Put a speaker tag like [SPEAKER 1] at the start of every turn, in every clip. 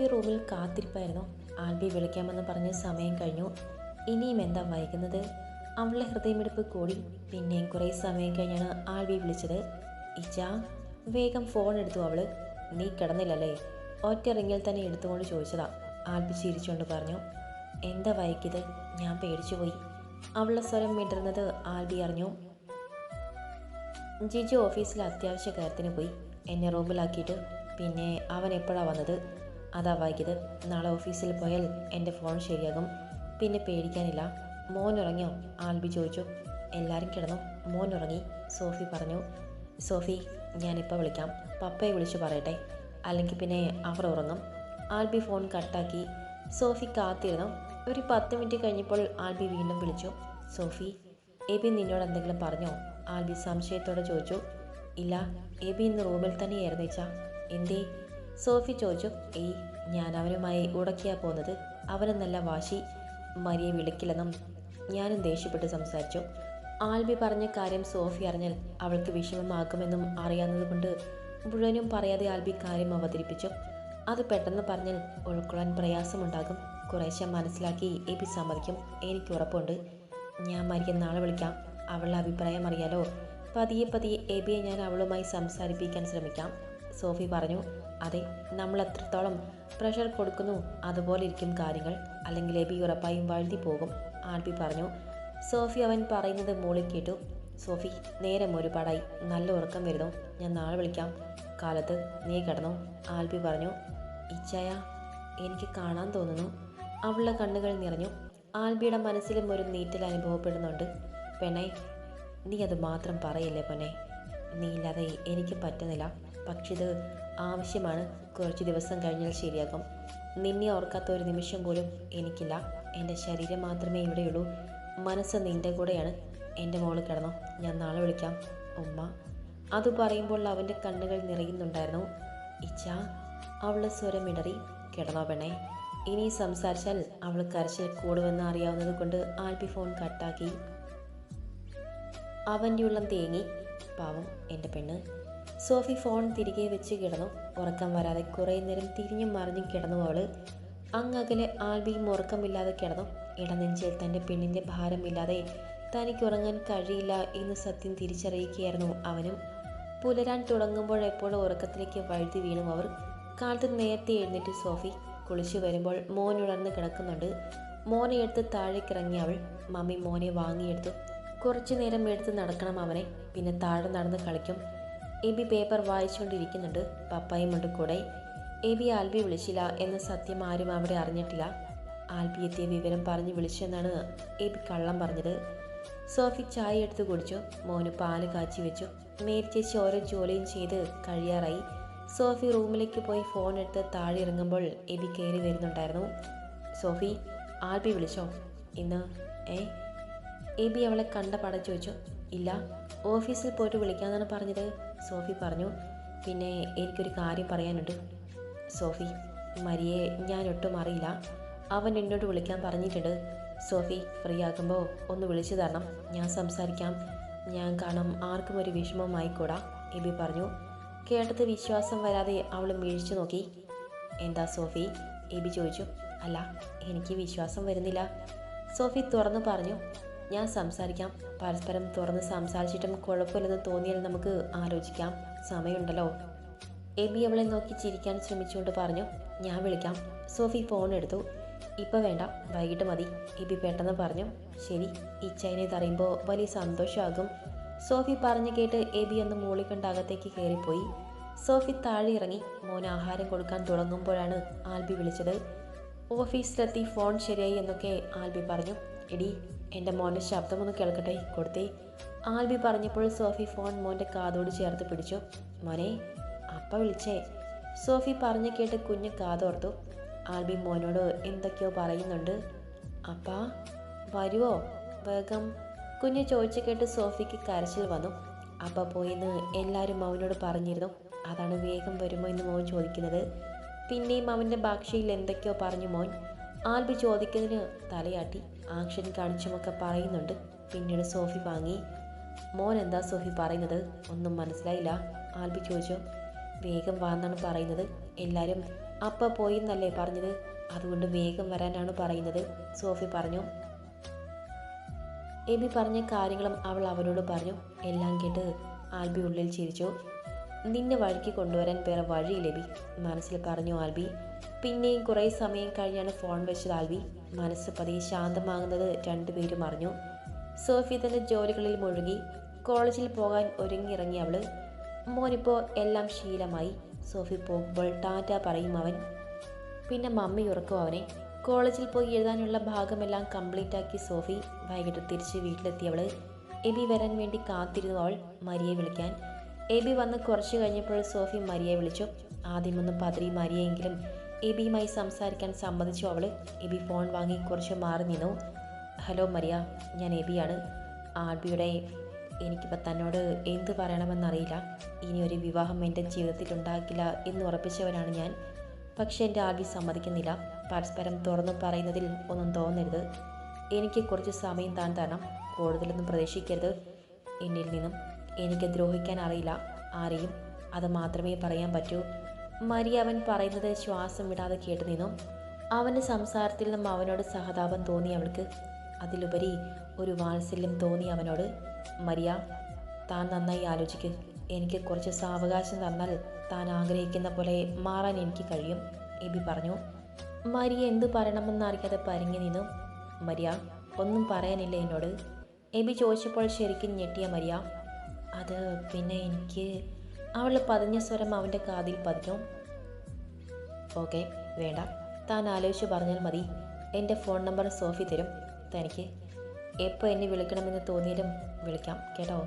[SPEAKER 1] സോഫി റൂമിൽ കാത്തിരിപ്പായിരുന്നു. ആൽബി വിളിക്കാമെന്ന് പറഞ്ഞ് സമയം കഴിഞ്ഞു. ഇനിയും എന്താ വൈകുന്നത്? അവളുടെ ഹൃദയമെടുപ്പ് കൂടി. പിന്നെയും കുറേ സമയം കഴിഞ്ഞാണ് ആൽബി വിളിച്ചത്. ഇച്ച വേഗം ഫോൺ എടുത്തു അവൾ. നീ കിടന്നില്ലല്ലേ? ഒറ്ററിങ്ങിൽ തന്നെ എടുത്തുകൊണ്ട് ചോദിച്ചതാ. ആൽബി ചിരിച്ചുകൊണ്ട് പറഞ്ഞു. എന്താ വൈകിയത്? ഞാൻ പേടിച്ചുപോയി അവളുടെ സ്വരം മിടർന്നത് ആൽബി അറിഞ്ഞു. ജിജു ഓഫീസിൽ അത്യാവശ്യ കാര്യത്തിന് പോയി. എന്നെ റൂമിലാക്കിയിട്ട്. പിന്നെ അവൻ എപ്പോഴാണ് വന്നത്? അതാ വൈകിയത്. നാളെ ഓഫീസിൽ പോയാൽ എന്റെ ഫോൺ ശരിയാകും. പിന്നെ പേടിക്കാനില്ല. മോൻ ഉറങ്ങിയോ? ആൽബി ചോദിച്ചു. എല്ലാവരും കിടന്നു. മോൻ ഉറങ്ങി. സോഫി പറഞ്ഞു. സോഫി ഞാനിപ്പോൾ വിളിക്കാം. പപ്പയെ വിളിച്ചു പറയട്ടെ. അല്ലെങ്കിൽ പിന്നെ അവർ ഉറങ്ങും. ആൽബി ഫോൺ കട്ടാക്കി. സോഫി കാത്തിരുന്നു. ഒരു പത്ത് മിനിറ്റ് കഴിഞ്ഞപ്പോൾ ആൽബി വീണ്ടും വിളിച്ചു. സോഫി എബി നിന്നോട് എന്തെങ്കിലും പറഞ്ഞോ? ആൽബി സംശയത്തോടെ ചോദിച്ചു. ഇല്ല എബി ഇന്ന് റൂമിൽ തന്നെയായിരുന്നു വെച്ചാ എന്തേ? സോഫി ചോദിച്ചു ഏയ് ഞാൻ അവനുമായി ഉടക്കിയാ പോകുന്നത് അവനെന്നല്ല നല്ല വാശി. മരിയെ വിളിക്കില്ലെന്നും ഞാനും ദേഷ്യപ്പെട്ട് സംസാരിച്ചു. ആൽബി പറഞ്ഞ കാര്യം സോഫി അറിഞ്ഞാൽ അവൾക്ക് വിഷമമാകുമെന്നും അറിയാവുന്നതുകൊണ്ട് മുഴുവനും പറയാതെ ആൽബി കാര്യം അവതരിപ്പിച്ചു. അത് പെട്ടെന്ന് പറഞ്ഞാൽ ഉൾക്കൊള്ളാൻ പ്രയാസമുണ്ടാകും. കുറേശ്ശെ മനസ്സിലാക്കി എബി സമ്മതിക്കും. എനിക്ക് ഉറപ്പുണ്ട്. ഞാൻ മരിയെ നാളെ വിളിക്കാം. അവളുടെ അഭിപ്രായം അറിയാലോ. പതിയെ പതിയെ എബിയെ ഞാൻ അവളുമായി സംസാരിപ്പിക്കാൻ ശ്രമിക്കാം. സോഫി പറഞ്ഞു അതെ നമ്മൾ എത്രത്തോളം പ്രഷർ കൊടുക്കുന്നു അതുപോലെ ഇരിക്കും കാര്യങ്ങൾ. അല്ലെങ്കിൽ എബി ഉറപ്പായും വഴുതി പോകും ആൽബി പറഞ്ഞു. സോഫി അവൻ പറയുന്നത് മൂളി കേട്ടു. സോഫി നേരം ഒരുപാടായി. നല്ല ഉറക്കം വരുന്നു. ഞാൻ നാളെ വിളിക്കാം. കാലത്ത് നീ കിടന്നു? ആൽബി പറഞ്ഞു. ഇച്ചായ എനിക്ക് കാണാൻ തോന്നുന്നു. അവളുടെ കണ്ണുകൾ നിറഞ്ഞു. ആൽബിയുടെ മനസ്സിലും ഒരു നീറ്റൽ അനുഭവപ്പെടുന്നുണ്ട്. പെണ്ണെ നീ അത് മാത്രം പറയില്ലേ പൊന്നെ? നീ ഇല്ലാതെ എനിക്ക് പറ്റുന്നില്ല. പക്ഷെ ഇത് ആവശ്യമാണ്. കുറച്ച് ദിവസം കഴിഞ്ഞാൽ ശരിയാകും. നിന്നെ ഓർക്കാത്ത ഒരു നിമിഷം പോലും എനിക്കില്ല. എന്റെ ശരീരം മാത്രമേ ഇവിടെയുള്ളൂ. മനസ്സ് നിന്റെ കൂടെയാണ്. എന്റെ മോൾ കിടന്നു. ഞാൻ നാളെ വിളിക്കാം. ഉമ്മ. അത് പറയുമ്പോൾ അവന്റെ കണ്ണുകൾ നിറയുന്നുണ്ടായിരുന്നു. ഇച്ച അവളുടെ സ്വരം ഇടറി. കിടന്നോ പെണ്ണേ. ഇനി സംസാരിച്ചാൽ അവൾ കരച്ചിൽ കൂടുമെന്ന് അറിയാവുന്നത് കൊണ്ട് ആൽബി ഫോൺ കട്ടാക്കി. അവന്റെ ഉള്ളം തേങ്ങി. പാവം എന്റെ പെണ്ണ്. സോഫി ഫോൺ തിരികെ വെച്ച് കിടന്നു. ഉറക്കം വരാതെ കുറേ നേരം തിരിഞ്ഞും മറിഞ്ഞും കിടന്നു അവൾ. അങ്ങകലെ ആൽബിയും ഉറക്കമില്ലാതെ കിടന്നു. ഇടനെഞ്ചിൽ തന്റെ പെണ്ണിന്റെ ഭാരമില്ലാതെ തനിക്ക് ഉറങ്ങാൻ കഴിയില്ല എന്ന് സത്യം തിരിച്ചറിയിക്കുകയായിരുന്നു അവനും. പുലരാൻ തുടങ്ങുമ്പോൾ എപ്പോഴും ഉറക്കത്തിലേക്ക് വഴുതി വീണു അവർ. കാലത്ത് നേരത്തെ എഴുന്നേറ്റ് സോഫി കുളിച്ചു വരുമ്പോൾ മോൻ ഉണർന്ന് കിടക്കുന്നുണ്ട്. മോനെ എടുത്ത് താഴേക്കിറങ്ങി അവൾ. മമ്മി മോനെ വാങ്ങിയെടുത്തു. കുറച്ചു നേരം എടുത്ത് നടക്കണം അവനെ. പിന്നെ താഴെ നടന്ന് കളിക്കും. എബി പേപ്പർ വായിച്ചുകൊണ്ടിരിക്കുന്നുണ്ട് പപ്പായുമുണ്ട് കൂടെ ബി ആൽബി വിളിച്ചില്ല എന്ന സത്യം ആരും അവിടെ അറിഞ്ഞിട്ടില്ല. ആൽബി എത്തിയ വിവരം പറഞ്ഞ് വിളിച്ചെന്നാണ് എ ബി കള്ളം പറഞ്ഞത്. സോഫി ചായ എടുത്ത് കുടിച്ചു. മോന് പാൽ കാച്ചി വെച്ചു. മേരിച്ചേച്ചി ഓരോ ജോലിയും ചെയ്ത് കഴിയാറായി. സോഫി റൂമിലേക്ക് പോയി ഫോൺ എടുത്ത് താഴെ ഇറങ്ങുമ്പോൾ എബി കയറി വരുന്നുണ്ടായിരുന്നു. സോഫി ആൽബി വിളിച്ചോ? ഇന്ന് ഏ? എബി അവളെ കണ്ട പട ചോദിച്ചു. ഇല്ല ഓഫീസിൽ പോയിട്ട് വിളിക്കാമെന്നാണ് പറഞ്ഞത്. സോഫി പറഞ്ഞു പിന്നെ എനിക്കൊരു കാര്യം പറയാനുണ്ട്. സോഫി മരിയെ ഞാൻ ഒട്ടും അറിയില്ല. അവൻ എന്നോട് വിളിക്കാൻ പറഞ്ഞിട്ടുണ്ട്. സോഫി ഫ്രീ ആകുമ്പോൾ ഒന്ന് വിളിച്ചു തരണം. ഞാൻ സംസാരിക്കാം. ഞാൻ കാണാം ആർക്കും ഒരു വിഷമമായിക്കൂടാ എബി പറഞ്ഞു. കേട്ടത് വിശ്വാസം വരാതെ അവൾ വീഴ്ച നോക്കി. എന്താ സോഫി? എബി ചോദിച്ചു. അല്ല എനിക്ക് വിശ്വാസം വരുന്നില്ല. സോഫി തുറന്നു പറഞ്ഞു. ഞാൻ സംസാരിക്കാം. പരസ്പരം തുറന്ന് സംസാരിച്ചിട്ടും കുഴപ്പമില്ലെന്ന് തോന്നിയാൽ നമുക്ക് ആലോചിക്കാം. സമയമുണ്ടല്ലോ. എബി അവളെ നോക്കി ചിരിക്കാൻ ശ്രമിച്ചുകൊണ്ട് പറഞ്ഞു ഞാൻ വിളിക്കാം. സോഫി ഫോൺ എടുത്തു. ഇപ്പം വേണ്ട വൈകിട്ട് മതി എബി പെട്ടെന്ന് പറഞ്ഞു. ശരി ഇച്ചൈനെ തറിയുമ്പോൾ വലിയ സന്തോഷമാകും. സോഫി പറഞ്ഞു കേട്ട് എബി ഒന്ന് മൂളിക്കണ്ട അകത്തേക്ക് കയറിപ്പോയി. സോഫി താഴെ ഇറങ്ങി. മോൻ ആഹാരം കൊടുക്കാൻ തുടങ്ങുമ്പോഴാണ് ആൽബി വിളിച്ചത്. ഓഫീസിലെത്തി ഫോൺ ശരിയായി എന്നൊക്കെ ആൽബി പറഞ്ഞു. എടി എന്റെ മോന്റെ ശബ്ദമൊന്ന് കേൾക്കട്ടെ കൊടുത്തേ. ആൽബി പറഞ്ഞപ്പോൾ സോഫി ഫോൺ മോന്റെ കാതോട് ചേർത്ത് പിടിച്ചു. മോനെ അപ്പ വിളിച്ചേ. സോഫി പറഞ്ഞു കേട്ട് കുഞ്ഞ് കാതോർത്തു. ആൽബി മോനോട് എന്തൊക്കെയോ പറയുന്നുണ്ട്. അപ്പാ വരുവോ? വേഗം. കുഞ്ഞ് ചോദിച്ചു കേട്ട് സോഫിക്ക് കരച്ചിൽ വന്നു. അപ്പ പോയെന്ന് എല്ലാവരും അവനോട് പറഞ്ഞിരുന്നു. അതാണ് വേഗം വരുമോ എന്ന് മോൻ ചോദിക്കുന്നത്. പിന്നെയും അവന്റെ ഭാഷയിൽ എന്തൊക്കെയോ പറഞ്ഞു മോൻ. ആൽബി ചോദിക്കുന്നതിന് തലയാട്ടി. ആക്ഷൻ കാണിച്ചുമൊക്കെ പറയുന്നുണ്ട്. പിന്നീട് സോഫി വാങ്ങി. മോൻ എന്താ സോഫി പറയുന്നത്? ഒന്നും മനസ്സിലായില്ല. ആൽബി ചോദിച്ചു. വേഗം വാന്നാണ് പറയുന്നത്. എല്ലാവരും അപ്പ പോയി എന്നല്ലേ പറഞ്ഞത്? അതുകൊണ്ട് വേഗം വരാനാണ് പറയുന്നത്. സോഫി പറഞ്ഞു. എബി പറഞ്ഞ കാര്യങ്ങളും അവൾ അവരോട് പറഞ്ഞു. എല്ലാം കേട്ട് ആൽബി ഉള്ളിൽ ചിരിച്ചു. നിന്നെ വഴിക്ക് കൊണ്ടുവരാൻ വേറെ വഴിയില്ല എബി. മനസ്സിൽ പറഞ്ഞു ആൽബി. പിന്നെയും കുറേ സമയം കഴിഞ്ഞാണ് ഫോൺ വെച്ചത് ആൽബി. മനസ്സ് പതിയെ ശാന്തമാകുന്നത് രണ്ടുപേരും അറിഞ്ഞു. സോഫി തന്റെ ജോലികളിൽ മുഴുകി കോളേജിൽ പോകാൻ ഒരുങ്ങിയിറങ്ങി അവൾ മോനിപ്പോൾ എല്ലാം ശീലമായി. സോഫി പോകുമ്പോൾ ടാറ്റ പറയും അവൻ. പിന്നെ മമ്മി ഉറക്കും അവനെ. കോളേജിൽ പോയി എഴുതാനുള്ള ഭാഗമെല്ലാം കംപ്ലീറ്റ് ആക്കി സോഫി വൈകിട്ട് തിരിച്ച് വീട്ടിലെത്തിയവൾ എബി വരാൻ വേണ്ടി കാത്തിരുന്നു അവൾ മരിയെ വിളിക്കാൻ. എബി വന്ന് കുറച്ച് കഴിഞ്ഞപ്പോൾ സോഫി മരിയെ വിളിച്ചു. ആദ്യമൊന്നും പതിരി മരിയെങ്കിലും എബിയുമായി സംസാരിക്കാൻ സമ്മതിച്ചു അവൾ എബി ഫോൺ വാങ്ങി കുറച്ച് മാറി നിന്നു. ഹലോ മരിയ ഞാൻ എബിയാണ്. ആൽബിയുടെ എനിക്കിപ്പോൾ തന്നോട് എന്ത് പറയണമെന്നറിയില്ല. ഇനി ഒരു വിവാഹം എന്റെ ജീവിതത്തിൽ ഉണ്ടാക്കില്ല എന്ന് ഉറപ്പിച്ചവനാണ് ഞാൻ. പക്ഷേ എന്റെ ആൽബി സമ്മതിക്കുന്നില്ല. പരസ്പരം തുറന്നു പറയുന്നതിൽ ഒന്നും തോന്നരുത്. എനിക്ക് കുറച്ച് സമയം താൻ തരണം. കൂടുതലൊന്നും പ്രതീക്ഷിക്കരുത് എന്നിൽ നിന്നും. എനിക്ക് ദ്രോഹിക്കാൻ അറിയില്ല. ആരെയും അത് മാത്രമേ പറയാൻ പറ്റൂ. മരി അവൻ പറയുന്നത് ശ്വാസം വിടാതെ കേട്ടു നിന്നു. അവന്റെ സംസാരത്തിൽ നിന്നും അവനോട് സഹതാപം തോന്നി അവൾക്ക്. അതിലുപരി ഒരു വാത്സല്യം തോന്നി അവനോട്. മരിയ താൻ നന്നായി ആലോചിക്ക്. എനിക്ക് കുറച്ച് സാവകാശം തന്നാൽ താൻ ആഗ്രഹിക്കുന്ന പോലെ മാറാൻ എനിക്ക് കഴിയും എബി പറഞ്ഞു. മരിയ എന്തു പറയണമെന്നറിയാതെ പരിങ്ങി നിന്നു. മരിയ ഒന്നും പറയാനില്ല എന്നോട്. എബി ചോദിച്ചപ്പോൾ ശരിക്കും ഞെട്ടിയ മരിയ. അത് പിന്നെ എനിക്ക് അവളുടെ പതിഞ്ഞ സ്വരം അവന്റെ കാതിൽ പതിഞ്ഞു. ഓക്കെ വേണ്ട. താൻ ആലോചിച്ച് പറഞ്ഞാൽ മതി. എന്റെ ഫോൺ നമ്പർ സോഫി തരും. തനിക്ക് എപ്പോൾ എന്നെ വിളിക്കണമെന്ന് തോന്നിയാലും വിളിക്കാം കേട്ടോ?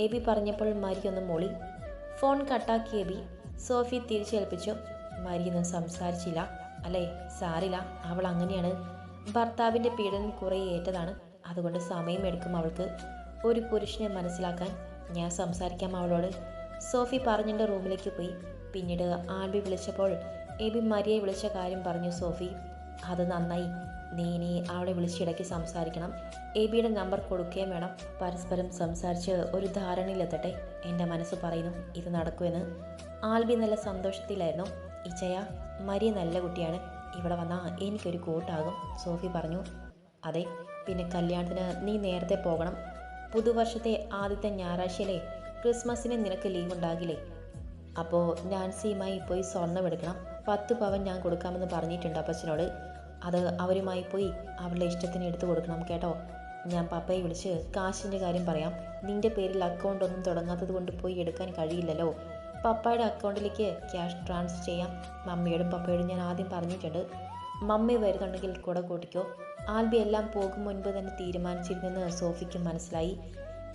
[SPEAKER 1] എബി പറഞ്ഞപ്പോൾ മരി മൊളി മോളി. ഫോൺ കട്ടാക്കി എബി സോഫി തിരിച്ചേൽപ്പിച്ചു. മരിയൊന്നും സംസാരിച്ചില്ല. അല്ലേ? സാറില്ല അവൾ അങ്ങനെയാണ്. ഭർത്താവിന്റെ പീഡനം കുറേ ഏറ്റതാണ്. അതുകൊണ്ട് സമയമെടുക്കും അവൾക്ക്. ഒരു പുരുഷനെ മനസ്സിലാക്കാൻ ഞാൻ സംസാരിക്കാം അവളോട്. സോഫി പറഞ്ഞിന്റെ റൂമിലേക്ക് പോയി. പിന്നീട് ആൽബി വിളിച്ചപ്പോൾ എബി മരിയെ വിളിച്ച കാര്യം പറഞ്ഞു സോഫി. അത് നന്നായി. നീ ഇനി അവളെ വിളിച്ചിടയ്ക്ക് സംസാരിക്കണം. എബിയുടെ നമ്പർ കൊടുക്കുകയും വേണം. പരസ്പരം സംസാരിച്ച് ഒരു ധാരണയിലെത്തട്ടെ. എന്റെ മനസ്സ് പറയുന്നു ഇത് നടക്കുമെന്ന്. ആൽബി നല്ല സന്തോഷത്തിലായിരുന്നു. ഇച്ചയ മരിയ നല്ല കുട്ടിയാണ്. ഇവിടെ വന്നാൽ എനിക്കൊരു കൂട്ടാകും സോഫി പറഞ്ഞു. അതെ പിന്നെ കല്യാണത്തിന് നീ നേരത്തെ പോകണം. പുതുവർഷത്തെ ആദ്യത്തെ ഞായറാഴ്ചയിലെ ക്രിസ്മസിന് നിനക്ക് ലീവ് ഉണ്ടാകില്ലേ? അപ്പോൾ നാൻസിയുമായി പോയി സ്വർണം എടുക്കണം. പത്ത് പവൻ ഞാൻ കൊടുക്കാമെന്ന് പറഞ്ഞിട്ടുണ്ട് അപ്പച്ചനോട്. അത് അവരുമായി പോയി അവളുടെ ഇഷ്ടത്തിന് എടുത്തു കൊടുക്കണം കേട്ടോ. ഞാൻ പപ്പയെ വിളിച്ച് കാശിന്റെ കാര്യം പറയാം. നിന്റെ പേരിൽ അക്കൗണ്ട് ഒന്നും തുടങ്ങാത്തത് കൊണ്ട് പോയി എടുക്കാൻ കഴിയില്ലല്ലോ. പപ്പയുടെ അക്കൗണ്ടിലേക്ക് ക്യാഷ് ട്രാൻസ്ഫർ ചെയ്യാം. മമ്മിയോടും പപ്പയോടും ഞാൻ ആദ്യം പറഞ്ഞിട്ടുണ്ട്. മമ്മി വരുന്നുണ്ടെങ്കിൽ കൂടെ കൂട്ടിക്കോ. ആൽബി എല്ലാം പോകും മുൻപ് തന്നെ തീരുമാനിച്ചിരുന്നെന്ന് സോഫിക്ക് മനസ്സിലായി.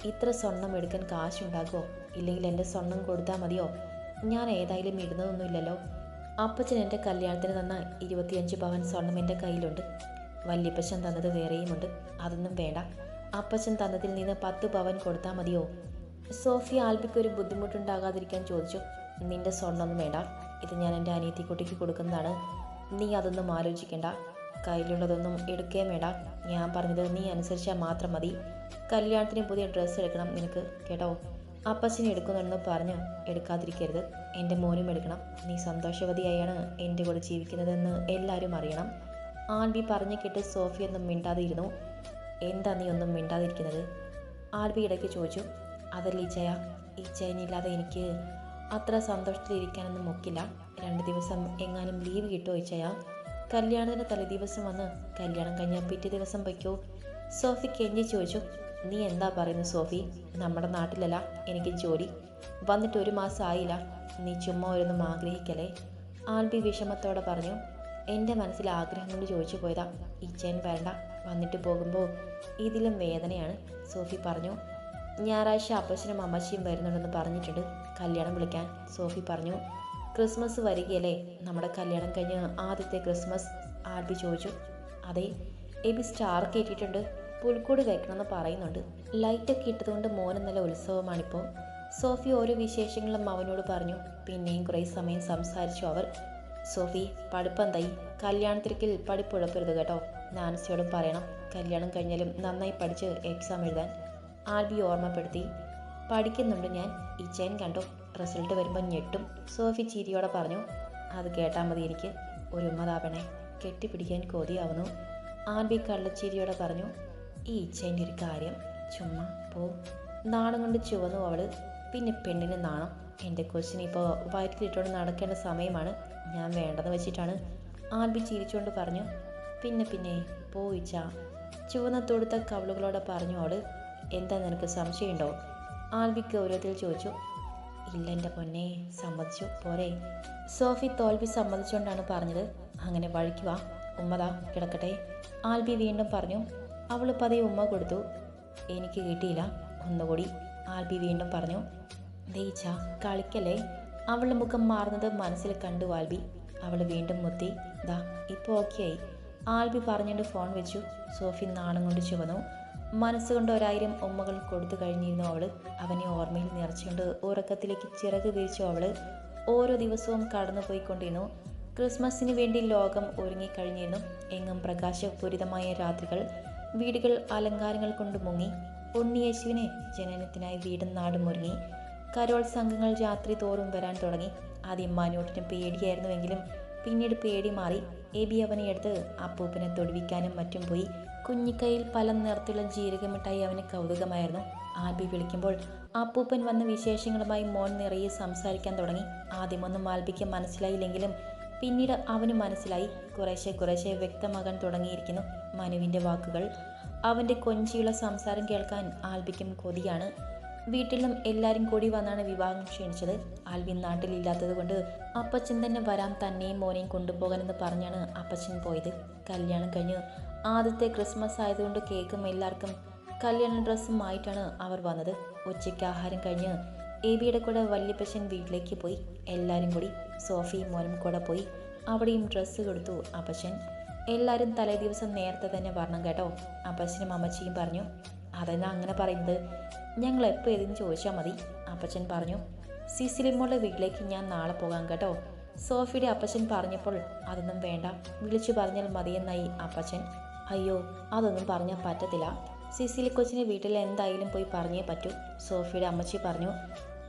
[SPEAKER 1] ഇത്ര സ്വർണം എടുക്കാൻ കാശുണ്ടാകുമോ ഇല്ലെങ്കിൽ എന്റെ സ്വർണം കൊടുത്താൽ മതിയോ? ഞാൻ ഏതായാലും ഇടുന്നതൊന്നുമില്ലല്ലോ. അപ്പച്ചൻ എന്റെ കല്യാണത്തിന് തന്ന ഇരുപത്തിയഞ്ച് പവൻ സ്വർണം എന്റെ കയ്യിലുണ്ട്. വല്യപ്പച്ചൻ തന്നത് വേറെയുമുണ്ട്. അതൊന്നും വേണ്ട. അപ്പച്ചൻ തന്നതിൽ നിന്ന് പത്ത് പവൻ കൊടുത്താൽ മതിയോ? സോഫി ആൽബിക്ക് ഒരു ബുദ്ധിമുട്ടുണ്ടാകാതിരിക്കാൻ ചോദിച്ചു. നിന്റെ സ്വർണമൊന്നും വേണ്ട. ഇത് ഞാൻ എന്റെ അനിയത്തിക്കുട്ടിക്ക് കൊടുക്കുന്നതാണ്. നീ അതൊന്നും ആലോചിക്കേണ്ട. കയ്യിലുള്ളതൊന്നും എടുക്കേ വേണ്ട. ഞാൻ പറഞ്ഞത് നീ അനുസരിച്ചാൽ മാത്രം മതി. കല്യാണത്തിന് പുതിയ ഡ്രസ്സ് എടുക്കണം നിനക്ക് കേട്ടോ? അപ്പച്ചൻ എടുക്കുന്നുണ്ടെന്ന് പറഞ്ഞ് എടുക്കാതിരിക്കരുത്. എന്റെ മോനും എടുക്കണം. നീ സന്തോഷവതിയായാണ് എന്റെ കൂടെ ജീവിക്കുന്നതെന്ന് എല്ലാവരും അറിയണം. ആൽബി പറഞ്ഞു കേട്ട് സോഫിയൊന്നും മിണ്ടാതിരുന്നു. എന്താ നീ ഒന്നും മിണ്ടാതിരിക്കുന്നത്? ആൽബി ഇടയ്ക്ക് ചോദിച്ചു. അതല്ല ഈച്ചയ. ഈച്ചയനില്ലാതെ എനിക്ക് അത്ര സന്തോഷത്തിലിരിക്കാനൊന്നും ഒക്കില്ല. രണ്ട് ദിവസം എങ്ങാനും ലീവ് കിട്ടുമോ ഈച്ചയ? കല്യാണത്തിന് തലേദിവസം വന്ന് കല്യാണം കഴിഞ്ഞാൽ പിറ്റേ ദിവസം വയ്ക്കോ. സോഫി കെഞ്ചി ചോദിച്ചു നീ എന്താ പറയുന്നു സോഫി? നമ്മുടെ നാട്ടിലല്ല എനിക്ക് ജോലി. വന്നിട്ട് ഒരു മാസം ആയില്ല. നീ ചുമ്മാ ഒരൊന്നും ആഗ്രഹിക്കലേ ആൽബി വിഷമത്തോടെ പറഞ്ഞു എന്റെ മനസ്സിൽ ആഗ്രഹം കൊണ്ട് ചോദിച്ചു പോയതാ. ഇച്ചേൻ വരണ്ട. വന്നിട്ട് പോകുമ്പോൾ ഇതിലും വേദനയാണ് സോഫി പറഞ്ഞു. ഞായറാഴ്ച അപ്പച്ചനും അമ്മച്ചിയും വരുന്നുണ്ടെന്ന് പറഞ്ഞിട്ടുണ്ട്. കല്യാണം വിളിക്കാൻ സോഫി പറഞ്ഞു. ക്രിസ്മസ് വരികയല്ലേ? നമ്മുടെ കല്യാണം കഴിഞ്ഞ് ആദ്യത്തെ ക്രിസ്മസ് ആൽബി ചോദിച്ചു. അതെ എബി സ്റ്റാർ കയറ്റിയിട്ടുണ്ട് പുൽക്കൂട് വെക്കണമെന്ന് പറയുന്നുണ്ട്. ലൈറ്റൊക്കെ ഇട്ടതുകൊണ്ട് മോന് നല്ല ഉത്സവമാണിപ്പോൾ. സോഫി ഓരോ വിശേഷങ്ങളും അവനോട് പറഞ്ഞു. പിന്നെയും കുറേ സമയം സംസാരിച്ചു അവർ. സോഫി പഠിപ്പന്തായി കല്യാണത്തിരിക്കൽ പഠിപ്പ് ഉഴപ്പരുത് കേട്ടോ. നാൻസിയോടും പറയണം. കല്യാണം കഴിഞ്ഞാലും നന്നായി പഠിച്ച് എക്സാം എഴുതാൻ. ആൽബി ഓർമ്മപ്പെടുത്തി. പഠിക്കുന്നുണ്ട് ഞാൻ. ഇച്ചയൻ കണ്ടു? റിസൾട്ട് വരുമ്പോൾ ഞെട്ടും. സോഫി ചിരിയോടെ പറഞ്ഞു അത് കേട്ടാൽ മതി എനിക്ക്. ഒരു ഉമ്മതാപണേ കെട്ടിപ്പിടിക്കാൻ കൊതിയാവുന്നു. ആൻബി കള്ളച്ചിരിയോടെ പറഞ്ഞു ഈ ഇച്ഛേന്റെ ഒരു കാര്യം. ചുമ്മാ പോ. നാണം കൊണ്ട് ചുവന്നു അവൾ. പിന്നെ പെണ്ണിന് നാണം. എന്റെ കൊച്ചിന് ഇപ്പോൾ വയറ്റിലിട്ടുകൊണ്ട് നടക്കേണ്ട സമയമാണ്. ഞാൻ വേണ്ടെന്ന് വെച്ചിട്ടാണ്. ആൻബി ചിരിച്ചുകൊണ്ട് പറഞ്ഞു പിന്നെ പിന്നെ പോയിച്ച ചുവന്ന തൊടുത്ത കവളുകളോടെ പറഞ്ഞു അവൾ എന്താ നിനക്ക് സംശയമുണ്ടോ? ആൽബി ഗൗരവത്തിൽ ചോദിച്ചു ഇല്ല എന്റെ പൊന്നെ സമ്മതിച്ചു പോരെ. സോഫി തോൽവി സമ്മതിച്ചുകൊണ്ടാണ് പറഞ്ഞത്. അങ്ങനെ വഴിക്ക് വാ ഉമ്മതാ കിടക്കട്ടെ. ആൽബി വീണ്ടും പറഞ്ഞു അവൾ പതിയെ ഉമ്മ കൊടുത്തു. എനിക്ക് കിട്ടിയില്ല ഒന്നുകൂടി. ആൽബി വീണ്ടും പറഞ്ഞു ദയിച്ച കളിക്കല്ലേ? അവളുടെ മുഖം മാറുന്നത് മനസ്സിൽ കണ്ടു ആൽബി. അവൾ വീണ്ടും മുത്തി ദാ ഇപ്പോൾ ഓക്കെയായി. ആൽബി പറഞ്ഞുകൊണ്ട് ഫോൺ വെച്ചു. സോഫി നാണം കൊണ്ട് ചുവന്നു. മനസ്സുകൊണ്ട് ഒരായിരം ഉമ്മകൾ കൊടുത്തു കഴിഞ്ഞിരുന്നു അവൾ അവനെ ഓർമ്മയിൽ നിറച്ചുകൊണ്ട് ഉറക്കത്തിലേക്ക് ചിറക് വീഴ്ച അവൾ ഓരോ ദിവസവും കടന്നു പോയിക്കൊണ്ടിരുന്നു ക്രിസ്മസിന് വേണ്ടി ലോകം ഒരുങ്ങിക്കഴിഞ്ഞിരുന്നു. എങ്ങും പ്രകാശപൂരിതമായ രാത്രികൾ വീടുകൾ അലങ്കാരങ്ങൾ കൊണ്ട് മുങ്ങി. ഉണ്ണിയേശുവിനെ ജനനത്തിനായി വീടും നാടും ഒരുങ്ങി. കരോൾ സംഘങ്ങൾ രാത്രി തോറും വരാൻ തുടങ്ങി. ആദ്യം മാനോട്ടിന് പേടിയായിരുന്നുവെങ്കിലും പിന്നീട് പേടി മാറി. എബി അവനെ എടുത്ത് അപ്പൂപ്പനെ തൊടുവിക്കാനും മറ്റും പോയി. കുഞ്ഞിക്കൈയിൽ പല നിറത്തിലുള്ള ജീരകമിട്ടായി അവന് കൗതുകമായിരുന്നു. ആൽബി വിളിക്കുമ്പോൾ അപ്പൂപ്പൻ വന്ന വിശേഷങ്ങളുമായി മോൻ നിറയെ സംസാരിക്കാൻ തുടങ്ങി. ആദ്യമൊന്നും ആൽബിക്ക് മനസ്സിലായില്ലെങ്കിലും പിന്നീട് അവന് മനസ്സിലായി. കുറേശ്ശെ കുറേശ്ശെ വ്യക്തമാകാൻ തുടങ്ങിയിരിക്കുന്നു മനുവിന്റെ വാക്കുകൾ. അവന്റെ കൊഞ്ചിയുള്ള സംസാരം കേൾക്കാൻ ആൽബിക്കും കൊതിയാണ്. വീട്ടിലും എല്ലാവരും കൂടി വന്നാണ് വിവാഹം ക്ഷണിച്ചത്. ആൽബി നാട്ടിലില്ലാത്തത് കൊണ്ട് അപ്പച്ചൻ തന്നെ വരാം തന്നെയും മോനെയും കൊണ്ടുപോകാനെന്ന് പറഞ്ഞാണ് അപ്പച്ചൻ പോയത്. കല്യാണം കഴിഞ്ഞ് ആദ്യത്തെ ക്രിസ്മസ് ആയതുകൊണ്ട് കേക്കും എല്ലാവർക്കും കല്യാണ ഡ്രസ്സുമായിട്ടാണ് അവർ വന്നത്. ഉച്ചയ്ക്ക് ആഹാരം കഴിഞ്ഞ് എബിയുടെ കൂടെ വല്യപ്പശൻ വീട്ടിലേക്ക് പോയി. എല്ലാവരും കൂടി സോഫിയും മോനും കൂടെ പോയി. അവിടെയും ഡ്രസ്സ് കൊടുത്തു അപ്പച്ചൻ. എല്ലാവരും തലേ ദിവസം നേരത്തെ തന്നെ വരണം കേട്ടോ. അപ്പച്ചനും അമ്മച്ചിയും പറഞ്ഞു അതെന്നാ അങ്ങനെ പറയുന്നത്? ഞങ്ങൾ എപ്പോൾ ഏതെന്ന് ചോദിച്ചാൽ മതി. അപ്പച്ചൻ പറഞ്ഞു സിസിലിമ്മോളുടെ വീട്ടിലേക്ക് ഞാൻ നാളെ പോകാം കേട്ടോ. സോഫിയുടെ അപ്പച്ചൻ പറഞ്ഞപ്പോൾ അതൊന്നും വേണ്ട. വിളിച്ചു പറഞ്ഞാൽ മതിയെന്നായി അപ്പച്ചൻ. അയ്യോ അതൊന്നും പറഞ്ഞാൽ പറ്റത്തില്ല. സിസിലി കൊച്ചിനെ വീട്ടിൽ എന്തായാലും പോയി പറഞ്ഞേ പറ്റൂ. സോഫിയുടെ അമ്മച്ചി പറഞ്ഞു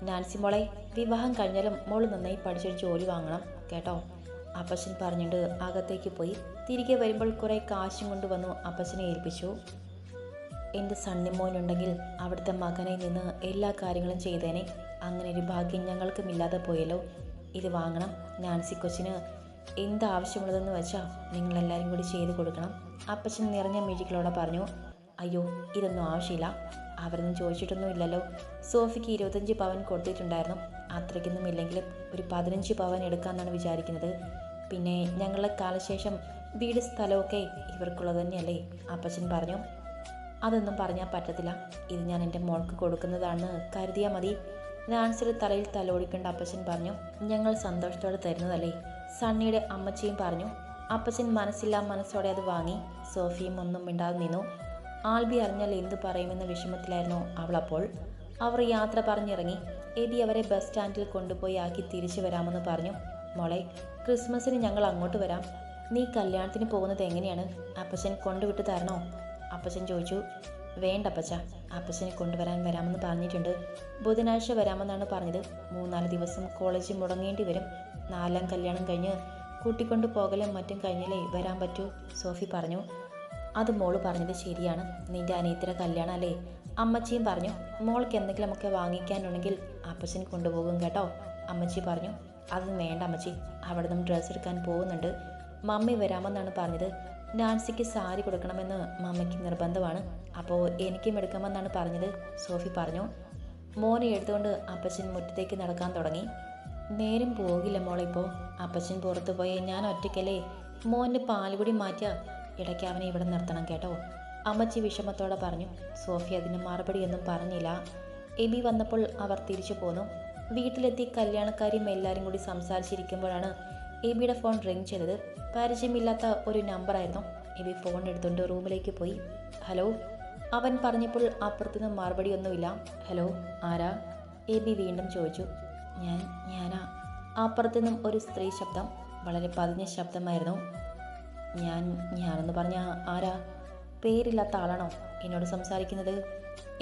[SPEAKER 1] നാൻസി മോളെ വിവാഹം കഴിഞ്ഞാലും മോൾ നന്നായി പഠിച്ചൊരു ജോലി വാങ്ങണം കേട്ടോ. അപ്പച്ചൻ പറഞ്ഞിട്ട് അകത്തേക്ക് പോയി. തിരികെ വരുമ്പോൾ കുറേ കാശും കൊണ്ടുവന്നു അപ്പച്ചനെ ഏൽപ്പിച്ചു. എന്റെ സണ്ണിമോനുണ്ടെങ്കിൽ അവിടുത്തെ മകനെ നിന്ന് എല്ലാ കാര്യങ്ങളും ചെയ്തേനെ. അങ്ങനെ ഒരു ഭാഗ്യം ഞങ്ങൾക്കും ഇല്ലാതെ പോയല്ലോ. ഇത് വാങ്ങണം. നാൻസി കൊച്ചിന് എന്താവശ്യമുള്ളതെന്ന് വെച്ചാൽ നിങ്ങളെല്ലാവരും കൂടി ചെയ്ത് കൊടുക്കണം. അപ്പച്ചൻ നിറഞ്ഞ മിഴികളോടെ പറഞ്ഞു അയ്യോ ഇതൊന്നും ആവശ്യമില്ല. അവരൊന്നും ചോദിച്ചിട്ടൊന്നും ഇല്ലല്ലോ. സോഫിക്ക് ഇരുപത്തഞ്ച് പവൻ കൊടുത്തിട്ടുണ്ടായിരുന്നു. അത്രയ്ക്കൊന്നും ഇല്ലെങ്കിലും ഒരു പതിനഞ്ച് പവൻ എടുക്കാമെന്നാണ് വിചാരിക്കുന്നത്. പിന്നെ ഞങ്ങളുടെ കാലശേഷം വീട് സ്ഥലമൊക്കെ ഇവർക്കുള്ളത് തന്നെയല്ലേ? അപ്പച്ചൻ പറഞ്ഞു അതൊന്നും പറഞ്ഞാൽ പറ്റത്തില്ല. ഇത് ഞാൻ എന്റെ മോൾക്ക് കൊടുക്കുന്നതാണെന്ന് കരുതിയാൽ മതി. നാൻസിയുടെ തലയിൽ തലോടിക്കേണ്ട അപ്പച്ചൻ പറഞ്ഞു ഞങ്ങൾ സന്തോഷത്തോടെ തരുന്നതല്ലേ? സണ്ണിയുടെ അമ്മച്ചിയും പറഞ്ഞു അപ്പച്ചൻ മനസ്സില്ലാ മനസ്സോടെ അത് വാങ്ങി. സോഫിയും ഒന്നും മിണ്ടാതെ നിന്നു. ആൽബി അറിഞ്ഞാൽ എന്തു പറയുമെന്ന വിഷമത്തിലായിരുന്നു അവൾ അപ്പോൾ. അവർ യാത്ര പറഞ്ഞിറങ്ങി. എബി അവരെ ബസ് സ്റ്റാൻഡിൽ കൊണ്ടുപോയി ആക്കി തിരിച്ചു വരാമെന്ന് പറഞ്ഞു. മോളെ ക്രിസ്മസിന് ഞങ്ങൾ അങ്ങോട്ട് വരാം. നീ കല്യാണത്തിന് പോകുന്നത് എങ്ങനെയാണ്? അപ്പച്ചൻ കൊണ്ടുവിട്ട് തരണോ? അപ്പച്ചൻ ചോദിച്ചു. വേണ്ട അപ്പച്ച. അപ്പച്ചനെ കൊണ്ടുവരാൻ വരാമെന്ന് പറഞ്ഞിട്ടുണ്ട്. ബുധനാഴ്ച വരാമെന്നാണ് പറഞ്ഞത്. മൂന്നാൽ ദിവസം കോളേജിൽ മുടങ്ങേണ്ടി വരും. നാലാം കല്യാണം കഴിഞ്ഞ് കൂട്ടിക്കൊണ്ടു പോകലും മറ്റും കഴിഞ്ഞില്ലേ? വരാൻ പറ്റൂ സോഫി പറഞ്ഞു. അത് മോൾ പറഞ്ഞത് ശരിയാണ്. നിന്റെ അനിയത്തിയുടെ കല്യാണം അല്ലേ? അമ്മച്ചിയും പറഞ്ഞു മോൾക്ക് എന്തെങ്കിലുമൊക്കെ വാങ്ങിക്കാനുണ്ടെങ്കിൽ അപ്പച്ചൻ കൊണ്ടുപോകും കേട്ടോ. അമ്മച്ചി പറഞ്ഞു അതൊന്നും വേണ്ട അമ്മച്ചി. അവിടെ നിന്നും ഡ്രസ്സ് എടുക്കാൻ പോകുന്നുണ്ട്. മമ്മി വരാമെന്നാണ് പറഞ്ഞത്. നാൻസിക്ക് സാരി കൊടുക്കണമെന്ന് മമ്മയ്ക്ക് നിർബന്ധമാണ്. അപ്പോൾ എനിക്കും എടുക്കാമെന്നാണ് പറഞ്ഞത് സോഫി പറഞ്ഞു. മോനെ എടുത്തുകൊണ്ട് അപ്പച്ചൻ മുറ്റത്തേക്ക് നടക്കാൻ തുടങ്ങി. നേരം പോകില്ല മോളിപ്പോ അപ്പച്ചൻ പുറത്തു പോയി ഞാൻ ഒറ്റയ്ക്കല്ലേ? മോന്റെ പാലുകൂടി മാറ്റിയാ ഇടയ്ക്ക് അവനെ ഇവിടെ നിർത്തണം കേട്ടോ. അമ്മച്ചി വിഷമത്തോടെ പറഞ്ഞു സോഫി അതിന് മറുപടിയൊന്നും പറഞ്ഞില്ല. എബി വന്നപ്പോൾ അവർ തിരിച്ചു പോന്നു. വീട്ടിലെത്തി കല്യാണക്കാരിയും എല്ലാവരും കൂടി സംസാരിച്ചിരിക്കുമ്പോഴാണ് എബിയുടെ ഫോൺ റിങ് ചെയ്തത്. പരിചയമില്ലാത്ത ഒരു നമ്പറായിരുന്നു. എബി ഫോൺ എടുത്തുകൊണ്ട് റൂമിലേക്ക് പോയി. ഹലോ? അവൻ പറഞ്ഞപ്പോൾ അപ്പുറത്തുനിന്ന് മറുപടിയൊന്നുമില്ല. ഹലോ ആരാ? എബി വീണ്ടും ചോദിച്ചു. ഞാൻ ഞാനാ. അപ്പുറത്തുനിന്നും ഒരു സ്ത്രീ ശബ്ദം വളരെ പതിഞ്ഞ ശബ്ദമായിരുന്നു. ഞാൻ ഞാനെന്ന് പറഞ്ഞ ആരാ? പേരില്ലാത്ത ആളാണോ എന്നോട് സംസാരിക്കുന്നത്?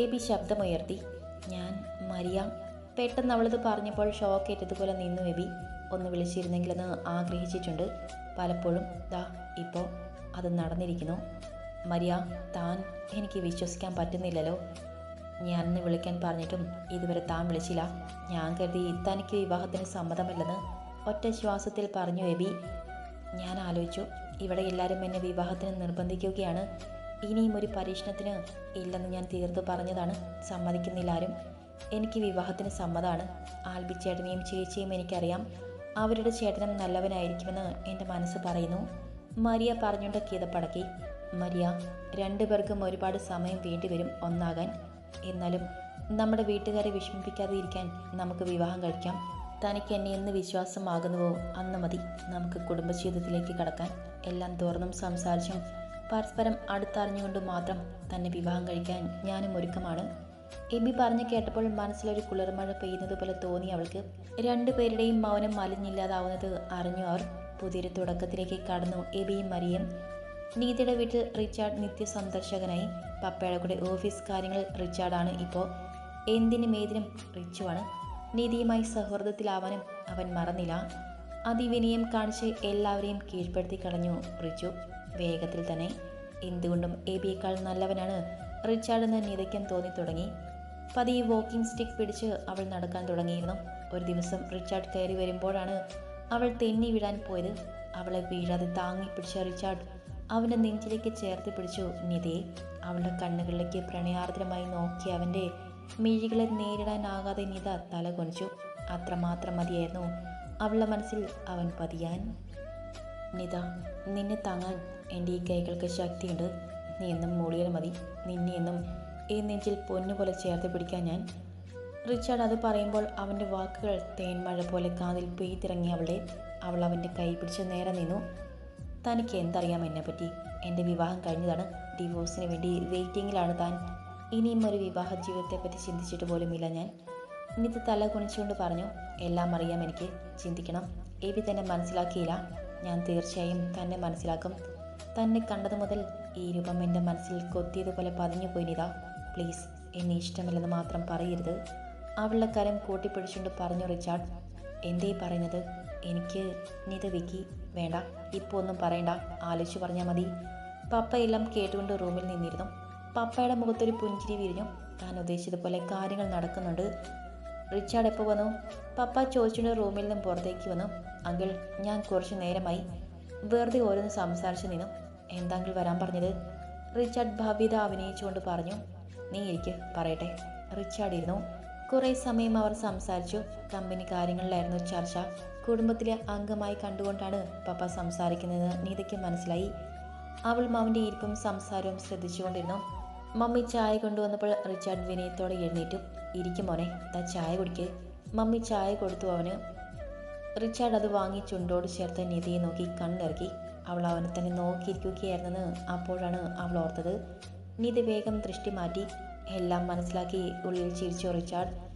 [SPEAKER 1] എബി ശബ്ദമുയർത്തി. ഞാൻ മരിയ. പെട്ടെന്ന് അവളത് പറഞ്ഞപ്പോൾ ഷോക്കേറ്റതുപോലെ നിന്നു എബി. ഒന്ന് വിളിച്ചിരുന്നെങ്കിലെന്ന് ആഗ്രഹിച്ചിട്ടുണ്ട്. പലപ്പോഴും ദാ ഇപ്പോൾ അത് നടന്നിരിക്കുന്നു. മരിയ താൻ എനിക്ക് വിശ്വസിക്കാൻ പറ്റുന്നില്ലല്ലോ. ഞാൻ ഇന്ന് വിളിക്കാൻ പറഞ്ഞിട്ടും ഇതുവരെ താൻ വിളിച്ചില്ല. ഞാൻ കരുതി തനിക്ക് വിവാഹത്തിന് സമ്മതമല്ലെന്ന് ഒറ്റ ശ്വാസത്തിൽ പറഞ്ഞു എബി. ഞാൻ ആലോചിച്ചു ഇവിടെ എല്ലാവരും എന്നെ വിവാഹത്തിന് നിർബന്ധിക്കുകയാണ്. ഇനിയും ഒരു പരീക്ഷണത്തിന് ഇല്ലെന്ന് ഞാൻ തീർത്ത് പറഞ്ഞതാണ്. സമ്മതിക്കുന്നില്ല ആരും. എനിക്ക് വിവാഹത്തിന് സമ്മതമാണ് ആൽബി ചേട്ടനെയും ചേച്ചിയും എനിക്കറിയാം. അവരുടെ ചേട്ടനും നല്ലവനായിരിക്കുമെന്ന് എന്റെ മനസ്സ് പറയുന്നു. മരിയ പറഞ്ഞുകൊണ്ട് കീതപ്പടക്കി. മരിയ രണ്ടുപേർക്കും ഒരുപാട് സമയം വേണ്ടിവരും ഒന്നാകാൻ. എന്നാലും നമ്മുടെ വീട്ടുകാരെ വിഷമിപ്പിക്കാതെ ഇരിക്കാൻ നമുക്ക് വിവാഹം കഴിക്കാം. തനിക്ക് എന്നെ എന്ന് വിശ്വാസമാകുന്നുവോ? അന്ന് മതി. നമുക്ക് കുടുംബജീവിതത്തിലേക്ക് കടക്കാൻ. എല്ലാം തുറന്നും സംസാരിച്ചും പരസ്പരം അടുത്തറിഞ്ഞുകൊണ്ട് മാത്രം തന്നെ വിവാഹം കഴിക്കാൻ ഞാനും ഒരുക്കമാണ്. എബി പറഞ്ഞു കേട്ടപ്പോൾ മനസ്സിലൊരു കുളിർമഴ പെയ്യുന്നത് പോലെ തോന്നി അവൾക്ക്. രണ്ടുപേരുടെയും മൗനം മലിഞ്ഞില്ലാതാവുന്നത് അറിഞ്ഞു അവർ പുതിയൊരു തുടക്കത്തിലേക്ക് കടന്നു. എബിയും മരിയും നീതിയുടെ വീട്ടിൽ റിച്ചാർഡ് നിത്യ സന്ദർശകനായി പപ്പയുടെ കൂടെ ഓഫീസ് കാര്യങ്ങൾ റിച്ചാർഡാണ് ഇപ്പോൾ. എന്തിനും ഏതിനും റിച്ചുവാണ്. നീതിയുമായി സൗഹൃദത്തിലാവാനും അവൻ മറന്നില്ല. അതിവിനയം കാണിച്ച് എല്ലാവരെയും കീഴ്പ്പെടുത്തി കളഞ്ഞു റിച്ചു. വേഗത്തിൽ തന്നെ. എന്തുകൊണ്ടും എബിയേക്കാൾ നല്ലവനാണ് റിച്ചാർഡ് എന്ന് നീതയ്ക്കും തോന്നി തുടങ്ങി. പതിയെ വാക്കിംഗ് സ്റ്റിക്ക് പിടിച്ച് അവൾ നടക്കാൻ തുടങ്ങിയിരുന്നു. ഒരു ദിവസം റിച്ചാർഡ് കയറി വരുമ്പോഴാണ് അവൾ തെന്നി വിടാൻ പോയത്. അവളെ വീഴാതെ താങ്ങി പിടിച്ച റിച്ചാർഡ് അവന്റെ നെഞ്ചിലേക്ക് ചേർത്ത് പിടിച്ചു. നിധി അവളുടെ കണ്ണുകളിലേക്ക് പ്രണയാർദ്രമായി നോക്കി അവന്റെ മിഴികളെ നേരിടാനാകാതെ നിത തല കൊനിച്ചു. അത്രമാത്രം മതിയായിരുന്നു അവളുടെ മനസ്സിൽ അവൻ പതിയാൻ. നിത നിന്നെ താങ്ങാൻ എന്റെ ഈ കൈകൾക്ക് ശക്തിയുണ്ട്. നീ എന്നും മൂളിയാൽ മതി. നിന്നെ എന്നും ഈ നെഞ്ചിൽ പൊന്നുപോലെ ചേർത്ത് പിടിക്കാൻ ഞാൻ. റിച്ചാർഡ് അത് പറയുമ്പോൾ അവന്റെ വാക്കുകൾ തേൻമഴ പോലെ കാതിൽ പെയ്തിറങ്ങി അവളെ. അവൾ അവന്റെ കൈ പിടിച്ച് നേരെ നിന്നു. തനിക്ക് എന്തറിയാം എന്നെപ്പറ്റി? എന്റെ വിവാഹം കഴിഞ്ഞതാണ്. ഡിവോഴ്സിന് വേണ്ടി വെയിറ്റിങ്ങിലാണ് താൻ. ഇനിയും ഒരു വിവാഹ ജീവിതത്തെപ്പറ്റി ചിന്തിച്ചിട്ട് പോലുമില്ല ഞാൻ. നിത് തല കുണിച്ചുകൊണ്ട് പറഞ്ഞു എല്ലാം അറിയാം എനിക്ക്. ചിന്തിക്കണം. എബി തന്നെ മനസ്സിലാക്കിയില്ല. ഞാൻ തീർച്ചയായും തന്നെ മനസ്സിലാക്കും. തന്നെ കണ്ടത് മുതൽ ഈ രൂപം എന്റെ മനസ്സിൽ കൊത്തിയതുപോലെ പതിഞ്ഞു പോയി നിതാ. പ്ലീസ് എന്നെ ഇഷ്ടമില്ലെന്ന് മാത്രം പറയരുത്. അവളുടെ കരം കൂട്ടിപ്പിടിച്ചുകൊണ്ട് പറഞ്ഞു റിച്ചാർഡ് എന്തേ പറയുന്നത്? എനിക്ക് നിത വിക്കി വേണ്ട ഇപ്പോൾ ഒന്നും പറയണ്ട. ആലോചിച്ച് പറഞ്ഞാൽ മതി. പപ്പ എല്ലാം കേട്ടുകൊണ്ട് റൂമിൽ നിന്നിരുന്നു. പപ്പയുടെ മുഖത്തൊരു പുഞ്ചിരി വിരിഞ്ഞു. താൻ ഉദ്ദേശിച്ചതുപോലെ കാര്യങ്ങൾ നടക്കുന്നുണ്ട്. റിച്ചാർഡ് എപ്പോൾ വന്നു? പപ്പ ചോദിച്ചുകൊണ്ട് റൂമിൽ നിന്നും പുറത്തേക്ക് വന്നു. അങ്കിൾ ഞാൻ കുറച്ച് നേരമായി. വെറുതെ ഓരോന്ന് സംസാരിച്ച് നിന്നു. എന്താങ്കിൾ വരാൻ പറഞ്ഞത്? റിച്ചാർഡ് ഭവ്യത അഭിനയിച്ചുകൊണ്ട് പറഞ്ഞു. നീ എനിക്ക് പറയട്ടെ. റിച്ചാർഡ് ഇരുന്നു. കുറേ സമയം അവർ സംസാരിച്ചു. കമ്പനി കാര്യങ്ങളിലായിരുന്നു ചർച്ച. കുടുംബത്തിലെ അംഗമായി കണ്ടുകൊണ്ടാണ് പപ്പ സംസാരിക്കുന്നത്. നീതയ്ക്ക് മനസ്സിലായി. അവൾ മമ്മിന്റെ ഇരിപ്പും സംസാരവും ശ്രദ്ധിച്ചുകൊണ്ടിരുന്നു. മമ്മി ചായ കൊണ്ടുവന്നപ്പോൾ റിച്ചാർഡ് വിനയത്തോടെ എഴുന്നേറ്റു. ഇരിക്കും മോനെ താ ചായ കുടിക്ക്. മമ്മി ചായ കൊടുത്തു അവന്. റിച്ചാർഡ് അത് വാങ്ങി ചുണ്ടോട് ചേർത്ത് നിധിയെ നോക്കി കണ്ണിറക്കി. അവൾ അവനെ തന്നെ നോക്കിയിരിക്കുകയായിരുന്നെന്ന് അപ്പോഴാണ് അവൾ ഓർത്തത്. നിധി വേഗം ദൃഷ്ടി മാറ്റി. എല്ലാം മനസ്സിലാക്കി ഉള്ളിൽ ചിരിച്ചു റിച്ചാർഡ്.